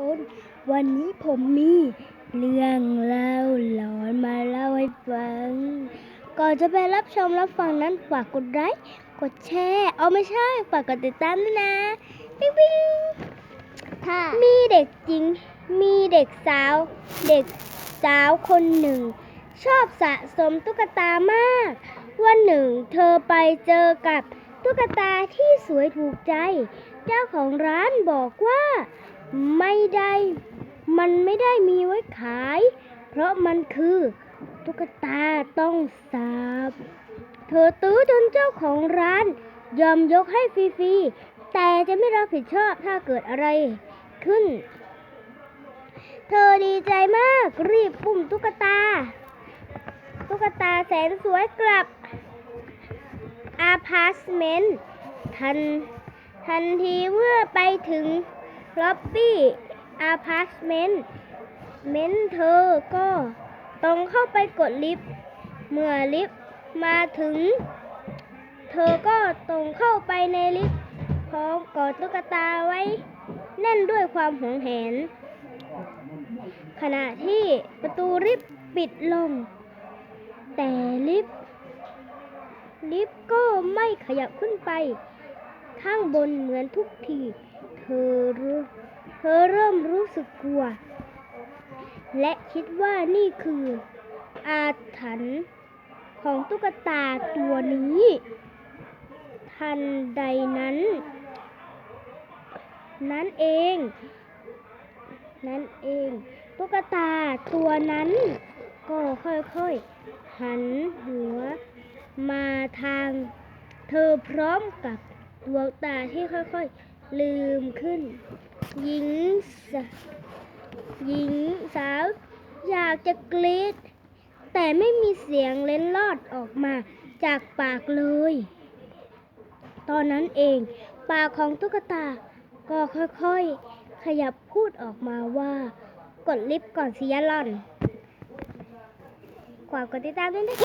คน วันนี้ผมมีเรื่องเล่าหลอนมาเล่าให้ฟัง ก่อนจะไปรับชมรับฟังนั้นฝากกดไลค์กดแชร์เอาไม่ใช่ฝากกดติดตามด้วยนะปิ๊งปิ๊งค่ะมีเด็กจริง มีเด็กสาว เด็กสาวคนหนึ่ง ชอบสะสมตุ๊กตามาก วันหนึ่งเธอไปเจอกับตุ๊กตาที่สวยถูกใจ เจ้าของร้านบอกว่า ไม่ได้ มันไม่ได้มีไว้ขาย เพราะมันคือตุ๊กตาต้องสาบ เธอตื้อจนเจ้าของร้าน ยอมยกให้ฟรีๆ แต่จะไม่รับผิดชอบถ้าเกิดอะไรขึ้น เธอดีใจมากรีบปุ่มตุ๊กตา ตุ๊กตาแสนสวยกลับอาพาร์ตเมนต์ทันทันทีเมื่อไปถึง ล็อบบี้อาพาร์ตเมนต์เมนเธอก็ตรงเข้าไปกดลิฟต์เมื่อลิฟต์มาถึง เธอก็ตรงเข้าไปในลิฟต์พร้อมกอดตุ๊กตาไว้ แน่นด้วยความหวงแหน ขณะที่ประตูลิฟต์ปิดลง แต่ลิฟต์ลิฟต์ก็ไม่ขยับขึ้นไป ข้างบนเหมือนทุกที เธอเธอเริ่มรู้สึกกลัว และคิดว่านี่คือ อาถรรพ์ของตุ๊กตาตัวนี้ ทันใดนั้น นั้นเอง นั่นเอง ตุ๊กตาตัวนั้น ก็ค่อยๆ หันหัวมาทาง เธอพร้อมกับดวงตาที่ค่อยๆ ลืมขึ้น หญิงสหญิงสาวอยากจะกรีดแต่ไม่มีเสียงเล็นลอดออกมาจากปากเลย ตอนนั้นเอง ปากของตุ๊กตา ก็ค่อยๆ ขยับพูดออกมาว่า กดลิฟต์ก่อนสิยะล่อนขวากกดติดตามด้วยนะ